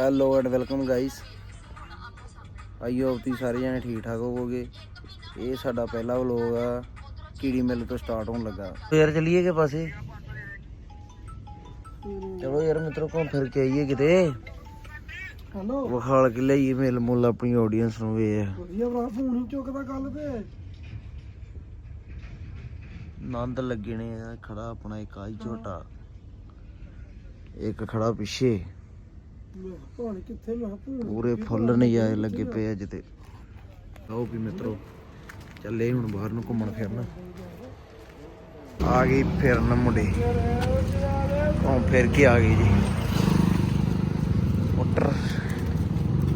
Hello and welcome guys I hope ਤੁਸੀਂ ਸਾਰੇ ਜਣੇ ਠੀਕ ਠਾਕ ਹੋਵੋਗੇ। ਇਹ ਸਾਡਾ ਪਹਿਲਾ ਵਲੋਗ ਆ। ਕੀੜੀ ਮਿੱਲ ਤੋਂ ਸਟਾਰਟ ਹੋਣ ਲੱਗਾ। ਯਾਰ ਚੱਲੀਏ ਕਿ ਪਾਸੇ? ਚਲੋ ਯਾਰ ਮਿੱਤਰੋ ਘੁੰਮ ਫਿਰ ਕੇ ਆਈਏ ਕਿਤੇ। ਹੈਲੋ ਵਿਖਾਲ ਕੇ ਲਈਏ ਮਿਲ ਮੁੱਲ ਆਪਣੀ ਆਡੀਅנס ਨੂੰ ਵੇ। ਵਧੀਆ ਭਰਾ ਫੋਨ ਹੀ ਚੁੱਕਦਾ ਗੱਲ ਤੇ। ਆਨੰਦ ਲੱਗੇ ਨੇ ਆ ਖੜਾ ਆਪਣਾ ਇੱਕ ਆਈ ਝੋਟਾ ਇੱਕ ਖੜਾ ਪਿੱਛੇ। ਮੈਂ ਭਾਣ ਕਿੱਥੇ ਮੈਂ ਭੂਣ ਪੂਰੇ ਫੁੱਲ ਨਜ਼ਾਰੇ ਲੱਗੇ ਪਏ ਅੱਜ ਤੇ। ਲਓ ਵੀ ਮਿੱਤਰੋ, ਚੱਲੇ ਹੁਣ ਬਾਹਰ ਨੂੰ ਘੁੰਮਣ ਫਿਰਨ। ਆ ਗਈ ਫਿਰਨ ਮੁੰਡੇ। ਘੁੰਮ ਫਿਰ ਕੇ ਆ ਗਏ ਜੀ। ਮੋਟਰ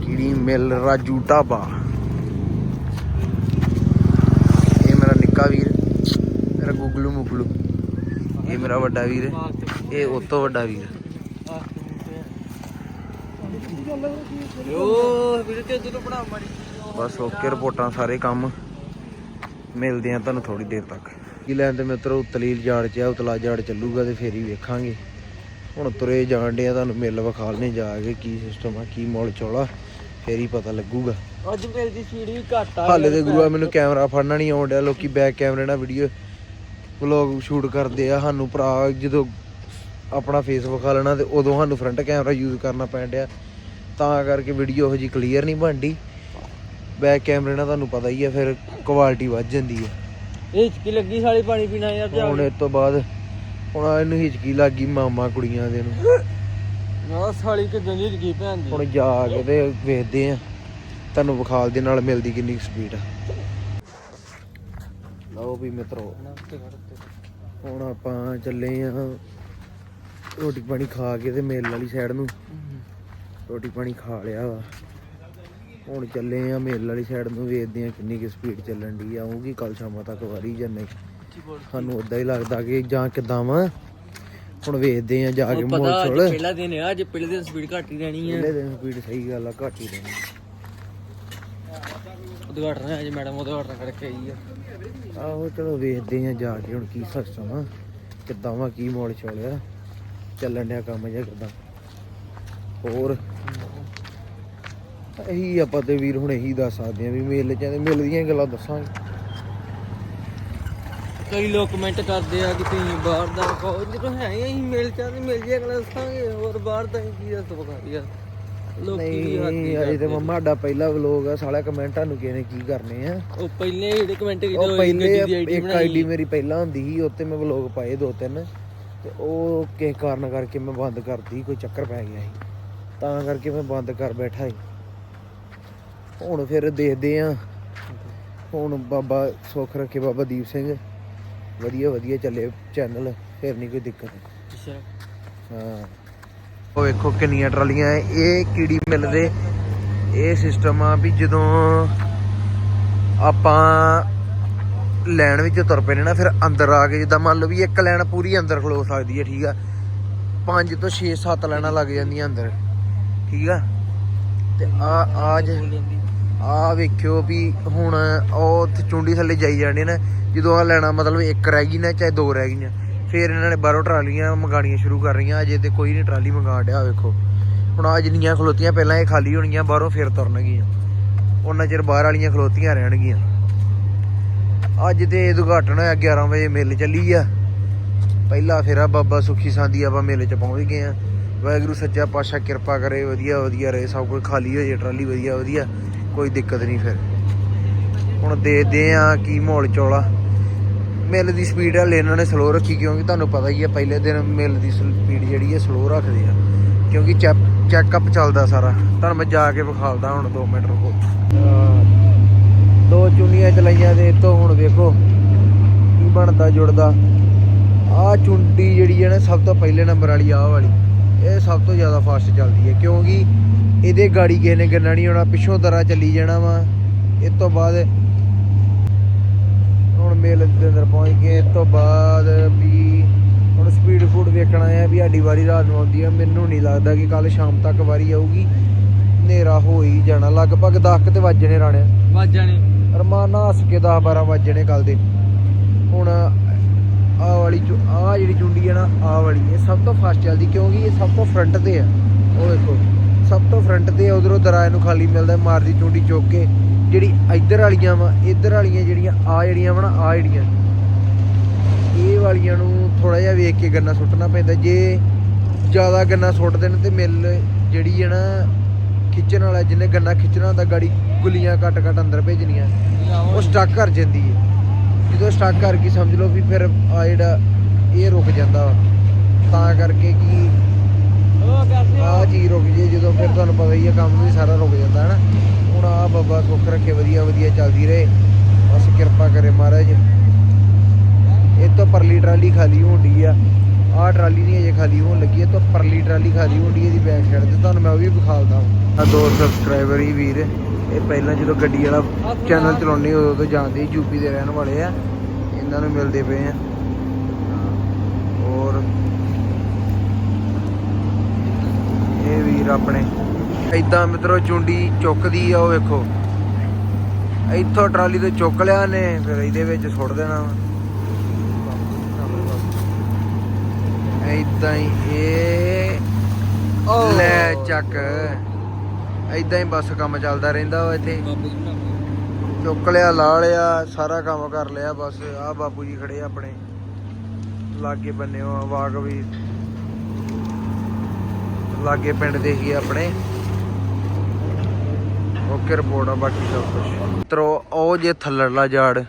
ਕੀੜੀ ਮਿਲ ਰਾਜੂ ਢਾਬਾ। ਇਹ ਮੇਰਾ ਨਿੱਕਾ ਵੀਰ, ਮੇਰਾ ਗੁਗਲੂ ਮੁਗਲੂ। ਇਹ ਮੇਰਾ ਵੱਡਾ ਵੀਰ, ਇਹ ਉਹ ਤੋਂ ਵੱਡਾ ਵੀਰ। ਓ ਵੀਰੇ ਤੇ ਉਧਰ ਬਣਾ ਮਾਰੀ ਬਸ ਓਕੇ ਰਿਪੋਰਟਾਂ ਸਾਰੇ ਕੰਮ। ਮਿਲਦੇ ਆ ਤੁਹਾਨੂੰ ਥੋੜੀ ਦੇਰ ਤੱਕ। ਕੀ ਲੈਣ ਤੇ ਮਿੱਤਰੋ ਉਤਲੀ ਜਾੜ ਚ ਆ ਉਤਲਾ ਜਾੜ ਚੱਲੂਗਾ ਤੇ ਫੇਰ ਹੀ ਵੇਖਾਂਗੇ। ਹੁਣ ਤੁਰੇ ਜਾਣ ਡੇ ਆ ਤੁਹਾਨੂੰ ਮਿਲ ਵਿਖਾਲਨੇ ਜਾ ਕੇ ਕੀ ਸਿਸਟਮ ਆ ਕੀ ਮੌਲ ਚੌਲਾ ਫੇਰ ਹੀ ਪਤਾ ਲੱਗੂਗਾ। ਅੱਜ ਮੇਲ ਦੀ ਸਪੀਡ ਵੀ ਘੱਟ ਆ ਹਾਲੇ ਤੇ ਗੁਰੂਆ ਮੈਨੂੰ ਕੈਮਰਾ ਫੜਨਾ ਨਹੀਂ ਆਉਣ ਡਿਆ ਲੋਕੀ ਬੈਕ ਕੈਮਰੇ ਨਾਲ ਵੀਡੀਓ ਵਲੌਗ ਸ਼ੂਟ ਕਰਦੇ ਆ। ਸਾਨੂੰ ਭਰਾ ਜਦੋਂ ਆਪਣਾ ਫੇਸ ਵਿਖਾ ਲੈਣਾ ਤੇ ਉਦੋਂ ਸਾਨੂੰ ਫਰੰਟ ਕੈਮਰਾ ਯੂਜ਼ ਕਰਨਾ ਪੈਣ ਡਿਆ। ਤਾਂ ਕਰਕੇ ਵੀਡੀਓ ਉਹ ਜੀ ਕਲੀਅਰ ਨਹੀਂ ਬਣਦੀ। ਬੈਕ ਕੈਮਰੇ ਨਾਲ ਤੁਹਾਨੂੰ ਪਤਾ ਹੀ ਆ ਫਿਰ ਕੁਆਲਿਟੀ ਵੱਧ ਜਾਂਦੀ ਹੈ ਇਹ ਹਿਚਕੀ ਲੱਗੀ ਸਾਲੀ ਪਾਣੀ ਪੀਣਾ ਯਾਰ ਜਾ ਹੁਣ ਇਸ ਤੋਂ ਬਾਅਦ ਹੁਣ ਇਹਨੂੰ ਹਿਚਕੀ ਲੱਗ ਮਾਮਾ ਕੁੜੀਆਂ ਦੇ ਨੂੰ। ਨਾ ਸਾਲੀ ਕਿਦਾਂ ਦੀ ਹਿਚਕੀ ਭੈਣ ਦੀ? ਹੁਣ ਜਾ ਕੇ ਤੇ ਵੇਖਦੇ ਆ ਤੁਹਾਨੂੰ ਵਿਖਾਲ ਦੇ ਨਾਲ ਮਿਲਦੀ ਕਿੰਨੀ ਸਪੀਡ ਆ। ਲਓ ਵੀ ਮਿੱਤਰੋ ਹੁਣ ਆਪਾਂ ਚੱਲੇ ਆ ਰੋਟੀ ਪਾਣੀ ਖਾ ਕੇ ਤੇ ਮੇਲ ਵਾਲੀ ਸਾਈਡ ਨੂੰ। ਰੋਟੀ ਪਾਣੀ ਖਾ ਲਿਆ ਵਾ। ਹੁਣ ਚੱਲੇ ਆ ਮੇਲ ਵਾਲੀ ਸਾਈਡ ਨੂੰ ਵੇਖਦੇ ਆ ਕਿੰਨੀ ਕਿ ਸਪੀਡ ਚੱਲਣ ਦੀ ਆਊਗੀ ਕੱਲ ਸ਼ਾਮਾਂ ਤੱਕ ਵਾਰੀ ਜਾਂ ਨਹੀਂ ਸਾਨੂੰ ਉਦਾਂ ਹੀ ਲੱਗਦਾ ਕਿ ਜਾਂ ਕਿਦਾਂ ਵਾ। ਹੁਣ ਵੇਖਦੇ ਆ ਜਾ ਕੇ ਮੋਲ ਅੱਜ ਪਹਿਲਾ ਦਿਨ ਆ ਅੱਜ ਪਹਿਲੇ ਦਿਨ ਸਪੀਡ ਘੱਟ ਹੀ ਰਹਿਣੀ ਆ। ਪਹਿਲੇ ਦਿਨ ਸਪੀਡ ਸਹੀ ਗੱਲ ਆ ਘੱਟ ਹੀ ਰਹਿਣੀ ਉਦਘਾਟਨ ਅੱਜ ਮੈਡਮ ਉਦਘਾਟਨ ਕਰਕੇ ਆਈ ਆ। ਆਹੋ ਚਲੋ ਵੇਖਦੇ ਆ ਜਾ ਕੇ ਹੁਣ ਕੀ ਸਿਸਟਮ ਆ ਕਿੱਦਾਂ ਵਾ ਕੀ ਮੋੜ ਚੋਲਿਆ ਚੱਲਣ ਡਿਆ ਕੰਮ ਜਾਂ ਕਿੱਦਾਂ। ਹੋਰ ਇਹੀ ਆਪਾਂ ਤੇ ਵੀਰ ਹੁਣ ਇਹੀ ਦੱਸ ਸਕਦੇ ਆ ਵੀ ਮੇਲੇ ਚ ਮੇਲੇ ਦੀਆਂ ਗੱਲਾਂ ਦੱਸਾਂਗੇ। ਕਈ ਲੋਕ ਕਮੈਂਟ ਕਰਦੇ ਆ ਕਿ ਤੁਸੀਂ ਬਾਹਰ ਦਾ ਕਹੋ ਜਦੋਂ ਹੈ ਹੀ ਅਸੀਂ ਮਿਲ ਚਾਹਦੇ ਮਿਲ ਜੇ ਅਗਲਾ ਦੱਸਾਂਗੇ। ਹੋਰ ਬਾਹਰ ਦਾ ਕੀ ਦੱਸ ਬਖਾਰੀ ਆ ਲੋਕੀ ਵੀ ਹੱਥ ਨਹੀਂ ਅਜੇ ਤੇ ਮੰਮਾ ਸਾਡਾ ਪਹਿਲਾ ਵਲੋਗ ਆ ਸਾਲਾ ਕਮੈਂਟਾਂ ਨੂੰ ਕਿਸੇ ਨੇ ਕੀ ਕਰਨੇ ਆ? ਉਹ ਪਹਿਲੇ ਜਿਹੜੇ ਕਮੈਂਟ ਕੀਤੇ ਉਹ ਪਹਿਲੇ ਇੱਕ ਆਈਡੀ ਮੇਰੀ ਪਹਿਲਾਂ ਹੁੰਦੀ ਸੀ ਉੱਤੇ ਮੈਂ ਵਲੋਗ ਪਾਏ ਦੋ ਤਿੰਨ। ਤੇ ਉਹ ਕਿਸੇ ਕਾਰਨ ਕਰਕੇ ਮੈਂ ਬੰਦ ਕਰਤੀ ਕੋਈ ਚੱਕਰ ਪੈ ਗਿਆ ਸੀ। ਤਾਂ ਕਰਕੇ ਮੈਂ ਬੰਦ ਕਰ ਬੈਠਾ ਸੀ। ਹੁਣ ਫਿਰ ਦੇਖਦੇ ਆ। ਹੁਣ ਬਾਬਾ ਸੁੱਖ ਰੱਖੇ ਬਾਬਾ ਦੀਪ ਸਿੰਘ। ਵਧੀਆ ਵਧੀਆ ਚੱਲੇ ਚੈਨਲ ਫਿਰ ਨਹੀਂ ਕੋਈ ਦਿੱਕਤ। ਅੱਛਾ। ਹਾਂ। ਉਹ ਵੇਖੋ ਕਿੰਨੀਆਂ ਟਰਾਲੀਆਂ ਇਹ ਕੀੜੀ ਮਿਲਦੇ ਇਹ ਸਿਸਟਮ ਆ ਵੀ ਜਦੋਂ ਆਪਾਂ ਲੈਣ ਵਿੱਚ ਤੁਰ ਪੈਣੇ ਨਾ ਫਿਰ ਅੰਦਰ ਆ ਕੇ ਜਿੱਦਾਂ ਮੰਨ ਲਓ ਵੀ ਇੱਕ ਲੈਣ ਪੂਰੀ ਅੰਦਰ ਖਲੋ ਸਕਦੀ ਹੈ ਠੀਕ ਆ। 5 ਤੋਂ 6 7 ਲੈਣਾ ਲੱਗ ਜਾਂਦੀਆਂ ਅੰਦਰ। ਠੀਕ ਆ? ਤੇ ਆ ਆਜ ਆ ਵੇਖਿਓ ਵੀ ਹੁਣ ਉਹ ਉੱਥੇ ਚੁੰਡੀ ਥੱਲੇ ਜਾਈ ਜਾਣੇ ਨਾ, ਜਦੋਂ ਆ ਲੈਣਾ ਮਤਲਬ ਇੱਕ ਰਹਿ ਗਈ ਨਾ ਚਾਹੇ ਦੋ ਰਹਿ ਗਈਆਂ, ਫਿਰ ਇਹਨਾਂ ਨੇ ਬਾਹਰੋਂ ਟਰਾਲੀਆਂ ਮੰਗਾਣੀਆਂ ਸ਼ੁਰੂ ਕਰ ਰਹੀਆਂ, ਅਜੇ ਤੇ ਕੋਈ ਨਹੀਂ ਟਰਾਲੀ ਮੰਗਾ ਡਿਆ ਵੇਖੋ। ਹੁਣ ਆ ਜਿੰਨੀਆਂ ਖਲੋਤੀਆਂ ਪਹਿਲਾਂ ਇਹ ਖਾਲੀ ਹੋਣਗੀਆਂ, ਬਾਹਰੋਂ ਫਿਰ ਤੁਰਨਗੀਆਂ। ਉਹਨਾਂ ਚਿਰ ਬਾਹਰ ਵਾਲੀਆਂ ਖਲੋਤੀਆਂ ਰਹਿਣਗੀਆਂ। ਅੱਜ ਤੇ ਉਦਘਾਟਨ ਹੋਇਆ 11 ਵਜੇ ਮਿਲ ਚੱਲੀ ਆ। ਪਹਿਲਾ ਫੇਰਾ ਬਾਬਾ ਸੁਖੀ ਸਾਂਦੀ ਆਪਾਂ ਮੇਲੇ 'ਚ ਪਹੁੰਚ ਗਏ ਆ। ਵਾਹਿਗੁਰੂ, ਸੱਚਾ ਪਾਤਸ਼ਾਹ ਕਿਰਪਾ ਕਰੇ, ਵਧੀਆ ਵਧੀਆ ਰਹੇ, ਸਭ ਕੁਝ ਖਾਲੀ ਹੋ ਜੇ ਟਰਾਲੀ ਵਧੀਆ ਵਧੀਆ, ਕੋਈ ਦਿੱਕਤ ਨਹੀਂ ਫਿਰ। ਹੁਣ ਦੇਖਦੇ ਆ ਕੀ ਮਾਹੌਲ ਚੋਲਾ ਮਿਲ ਦੀ ਸਪੀਡ ਹਲੇ ਇਹਨਾਂ ਨੇ ਸਲੋ ਰੱਖੀ, ਕਿਉਂਕਿ ਤੁਹਾਨੂੰ ਪਤਾ ਹੀ ਹੈ ਪਹਿਲੇ ਦਿਨ ਮਿਲ ਦੀ ਸਪੀਡ ਜਿਹੜੀ ਹੈ ਸਲੋ ਰੱਖਦੇ ਆ। ਕਿਉਂਕਿ ਚੈੱਕਅਪ ਚੱਲਦਾ ਸਾਰਾ। ਤੁਹਾਨੂੰ ਮੈਂ ਜਾ ਕੇ ਵਿਖਾਲਦਾ ਹੁਣ 2 ਮਿੰਟ ਰੁਕੋ। ਦੋ ਚੁੰਨੀਆਂ ਚਲਾਈਆਂ ਦੇ ਤੋਂ ਹੁਣ ਵੇਖੋ ਕੀ ਬਣਦਾ ਜੁੜਦਾ। ਆ ਚੁੰਡੀ ਜਿਹੜੀ ਹੈ ਨਾ, ਸਭ ਤੋਂ ਪਹਿਲੇ ਨੰਬਰ ਵਾਲੀ, ਆਹ ਵਾਲੀ। ਇਹ ਸਭ ਤੋਂ ਜ਼ਿਆਦਾ ਫਾਸਟ ਚੱਲਦੀ ਹੈ ਕਿਉਂਕਿ ਇਹਦੇ ਗਾੜੀ ਕਿਸੇ ਨੇ ਗੰਨਾ ਨਹੀਂ ਹੋਣਾ ਪਿੱਛੋਂ ਦਰਾ ਚੱਲੀ ਜਾਣਾ ਵਾ। ਇਸ ਤੋਂ ਬਾਅਦ ਹੁਣ ਮੇਲ ਦੇ ਅੰਦਰ ਪਹੁੰਚ ਗਏ ਇਸ ਤੋਂ ਬਾਅਦ ਵੀ ਹੁਣ ਸਪੀਡ ਫੂਡ ਵੇਖਣਾ ਹੈ ਵੀ ਸਾਡੀ ਵਾਰੀ ਰਾਤ ਨੂੰ ਆਉਂਦੀ ਹੈ ਮੈਨੂੰ ਨਹੀਂ ਲੱਗਦਾ ਕਿ ਕੱਲ ਸ਼ਾਮ ਤੱਕ ਵਾਰੀ ਆਊਗੀ। ਹਨੇਰਾ ਹੋ ਹੀ ਜਾਣਾ ਲਗਭਗ 10 ਤੇ ਵੱਜਣੇ ਰਾਣਿਆ। ਵਾਜਾਂ ਨੇ ਰਮਾਨਾ ਹੱਸ ਕੇ 10 12 ਵੱਜਣੇ ਕੱਲ ਦੇ। ਹੁਣ ਆਹ ਵਾਲੀ ਚੁ- ਆਹ ਜਿਹੜੀ ਚੁੰਡੀ ਹੈ ਨਾ ਆਹ ਵਾਲੀ ਇਹ ਸਭ ਤੋਂ ਫਾਸਟ ਚੱਲਦੀ, ਕਿਉਂਕਿ ਇਹ ਸਭ ਤੋਂ ਫਰੰਟ ਤੇ ਆ। ਉਹ ਦੇਖੋ, ਸਭ ਤੋਂ ਫਰੰਟ ਤੇ ਉਧਰੋਂ ਦਰਾਏ ਨੂੰ ਖਾਲੀ ਮਿਲਦਾ, ਮਾਰਦੀ ਚੁੰਡੀ ਚੁੱਕ ਕੇ, ਜਿਹੜੀ ਇੱਧਰ ਵਾਲੀਆਂ ਵਾ, ਇੱਧਰ ਵਾਲੀਆਂ ਜਿਹੜੀਆਂ, ਆ ਜਿਹੜੀਆਂ ਵਾ ਨਾ, ਆ ਜਿਹੜੀਆਂ। ਇਹ ਵਾਲੀਆਂ ਨੂੰ ਥੋੜਾ ਜਿਹਾ ਵੇਖ ਕੇ ਗੰਨਾ ਸੁੱਟਣਾ ਪੈਂਦਾ, ਜੇ ਜ਼ਿਆਦਾ ਗੰਨਾ ਸੁੱਟ ਦੇਣ ਤੇ ਮਿਲ ਜਿਹੜੀ ਹੈ ਨਾ, ਖਿੱਚਣ ਵਾਲਾ, ਜਿਹਨੇ ਗੰਨਾ ਖਿੱਚਣਾ ਹੁੰਦਾ, ਗਾੜੀ ਗੁੱਲੀਆਂ ਕੱਟ ਕੱਟ ਅੰਦਰ ਭੇਜਣੀਆਂ, ਉਹ ਸਟਕ ਕਰ ਜਾਂਦੀ ਹੈ ਜਦੋਂ ਸਟਕ ਕਰ ਗਈ, ਸਮਝ ਲਓ ਵੀ ਫਿਰ ਆ ਜਿਹੜਾ ਇਹ ਰੁਕ ਜਾਂਦਾ ਤਾਂ ਕਰਕੇ ਕੀ ਆ ਚੀਜ਼ ਰੁਕ ਜੇ, ਜਦੋਂ ਫਿਰ ਤੁਹਾਨੂੰ ਪਤਾ ਹੀ ਆ, ਕੰਮ ਵੀ ਸਾਰਾ ਰੁਕ ਜਾਂਦਾ ਹੈ ਨਾ ਹੁਣ ਆ ਬਾਬਾ ਸੁੱਖ ਰੱਖੇ, ਵਧੀਆ ਵਧੀਆ ਚੱਲਦੀ ਰਹੇ। ਬਸ ਕਿਰਪਾ ਕਰੇ ਮਹਾਰਾਜ। ਇਹ ਤੋਂ ਪਰਲੀ ਟਰਾਲੀ ਖਾਲੀ ਹੋਣੀ ਆ। ਆਹ ਟਰਾਲੀ ਨਹੀਂ ਅਜੇ ਖਾਲੀ ਹੋਣ ਲੱਗੀ, ਇਹ ਤਾਂ ਪਰਲੀ ਟਰਾਲੀ ਖਾਲੀ ਹੋਣੀ ਇਹਦੀ ਬੈਕ ਸਾਈਡ ਤੇ। ਤੁਹਾਨੂੰ ਮੈਂ ਉਹ ਵੀ ਵਿਖਾਲਦਾ ਹਾਂ ਆ ਦੋ ਸਬਸਕ੍ਰਾਈਬਰ ਹੀ ਵੀਰ। ਇਹ ਪਹਿਲਾਂ ਜਦੋਂ ਗੱਡੀ ਵਾਲਾ ਚੈਨਲ ਚਲਾਉਣੇ ਉਦੋਂ ਤੋਂ ਜਾਣਦੇ ਯੂਪੀ ਦੇ ਰਹਿਣ ਵਾਲੇ ਆ। ਇਹਨਾਂ ਨੂੰ ਮਿਲਦੇ ਪਏ ਆ। ਔਰ ਇਹ ਵੀਰ ਆਪਣੇ। ਇਦਾਂ ਮਿੱਤਰੋ, ਚੁੰਡੀ ਚੁੱਕਦੀ ਆ ਉਹ ਵੇਖੋ। ਇੱਥੋਂ ਟਰਾਲੀ ਤੋਂ ਚੁੱਕ ਲਿਆ ਨੇ ਫਿਰ ਇਹਦੇ ਵਿੱਚ ਸੁੱਟ ਦੇਣਾ ਇਦਾਂ ਹੀ ਇਹ ਲੈ ਚੱਕ। ਇਦਾਂ ਹੀ ਬਸ ਕੰਮ ਚੱਲਦਾ ਰਹਿੰਦਾ ਵਾ ਇੱਥੇ। ਚੁੱਕ ਲਿਆ ਲਾ ਲਿਆ ਸਾਰਾ ਕੰਮ ਕਰ ਲਿਆ ਬਸ ਆ ਬਾਪੂ ਜੀ ਖੜੇ ਆ ਆਪਣੇ। ਲਾਗੇ ਬੰਨੇ ਆ ਵਾਕ ਵੀ। ਲਾਗੇ ਪਿੰਡ ਦੇ ਹੀ ਆ ਆਪਣੇ। ਓਕੇ ਰਿਪੋਰਟ ਆ ਬਾਕੀ ਸਭ ਕੁਝ ਤਰੋ ਉਹ ਜੇ ਥੱਲੜਲਾ ਜਾੜ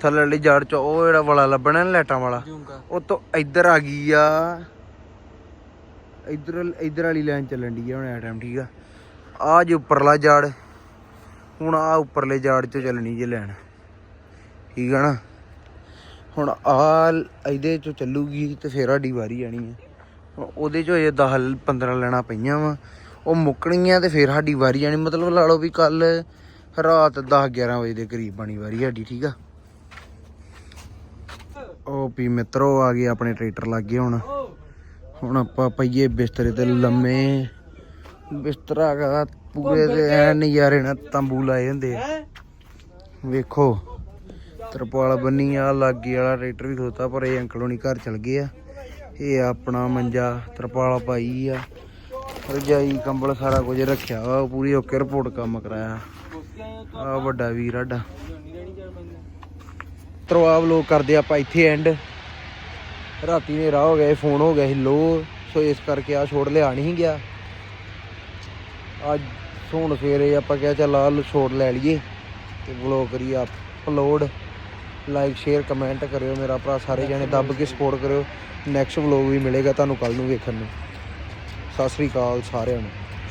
ਥੱਲੜਲੀ ਜਾੜ ਚ ਉਹ ਜਿਹੜਾ ਵਾਲਾ ਲੱਭਣਾ ਨਾ ਲਾਈਟਾਂ ਵਾਲਾ ਉਹ ਤੋਂ ਇੱਧਰ ਆ ਗਈ ਆ। ਇੱਧਰ ਇੱਧਰ ਵਾਲੀ ਲਾਈਨ ਚੱਲਣ ਦੀ ਆ ਹੁਣ ਇਹ ਟਾਈਮ ਠੀਕ ਆ। ਆਹ ਜੇ ਉੱਪਰਲਾ ਜਾੜ। ਹੁਣ ਆ ਉੱਪਰਲੇ ਜਾੜ 'ਚੋਂ ਚੱਲਣੀ ਜੇ ਲੈਣ। ਠੀਕ ਆ ਨਾ? ਹੁਣ ਆ ਇਹਦੇ ਚੋਂ ਚੱਲੂਗੀ ਤੇ ਫੇਰ ਸਾਡੀ ਵਾਰੀ ਆਣੀ ਹੈ ਹੁਣ ਉਹਦੇ ਚੋਂ ਇਹ 10 15 ਲੈਣਾ ਪਈਆਂ ਵਾ। ਉਹ ਮੁੱਕਣੀਆਂ ਤੇ ਫੇਰ ਸਾਡੀ ਵਾਰੀ ਆਣੀ। ਮਤਲਬ ਲਾ ਲਓ ਵੀ ਕੱਲ ਰਾਤ 10 11 ਵਜੇ ਦੇ ਕਰੀਬ ਬਣੀ ਵਾਰੀ ਸਾਡੀ, ਠੀਕ ਆ? ਉਹ ਵੀ ਮਿੱਤਰੋ ਆ ਗਏ ਆਪਣੇ ਟਰੈਕਟਰ ਲੱਗ ਗਏ ਹੁਣ। ਹੁਣ ਆਪਾਂ ਪਈਏ ਬਿਸਤਰੇ ਤੇ ਲੰਮੇ। ਬਿਸਤਰਾ ਹੈਗਾ ਪੂਰੇ ਤੇ ਐ ਨਜ਼ਾਰੇ ਨਾਲ ਤੰਬੂ ਲਾਏ ਹੁੰਦੇ ਆ। ਵੇਖੋ ਤਰਪਾਲ ਬੰਨੀ ਆ ਲਾਗੇ ਵਾਲਾ ਟਰੈਕਟਰ ਵੀ ਖਲੋਤਾ ਪਰ ਇਹ ਅੰਕਲ ਹੋਣੀ ਘਰ ਚਲ ਗਏ ਆ। ਇਹ ਆਪਣਾ ਮੰਜਾ ਤਰਪਾਲ ਪਾਈ ਆ। ਰਜਾਈ ਕੰਬਲ ਸਾਰਾ ਕੁਝ ਰੱਖਿਆ ਵਾ ਪੂਰੀ ਓਕੇ ਰਿਪੋਰਟ ਕੰਮ ਕਰਾਇਆ। ਆ ਵੱਡਾ ਵੀਰ ਸਾਡਾ। ਤਰਵਾਬ ਲੋਕ ਕਰਦੇ ਆਪਾਂ ਇੱਥੇ ਐਂਡ ਰਾਤੀ ਹਨੇਰਾ ਹੋ ਗਿਆ ਫੋਨ ਹੋ ਗਿਆ ਸੀ ਲੋ ਸੋ ਇਸ ਕਰਕੇ ਆ ਛੋੜ ਲਿਆ ਨਹੀਂ ਗਿਆ। ਅੱਜ ਹੁਣ ਸਵੇਰੇ ਆਪਾਂ ਕਿਹਾ ਚੱਲ ਆ ਛੋੜ ਲੈ ਲਈਏ ਤੇ ਵਲੋਗ ਕਰੀ ਅਪਲੋਡ ਲਾਈਕ ਸ਼ੇਅਰ ਕਮੈਂਟ ਕਰਿਓ ਮੇਰਾ ਭਰਾ ਸਾਰੇ ਜਣੇ ਦੱਬ ਕੇ ਸਪੋਰਟ ਕਰਿਓ। ਨੈਕਸਟ ਵਲੋਗ ਵੀ ਮਿਲੇਗਾ ਤੁਹਾਨੂੰ ਕੱਲ ਨੂੰ ਵੇਖਣ ਨੂੰ। ਸਤਿ ਸ੍ਰੀ ਅਕਾਲ ਸਾਰਿਆਂ ਨੂੰ।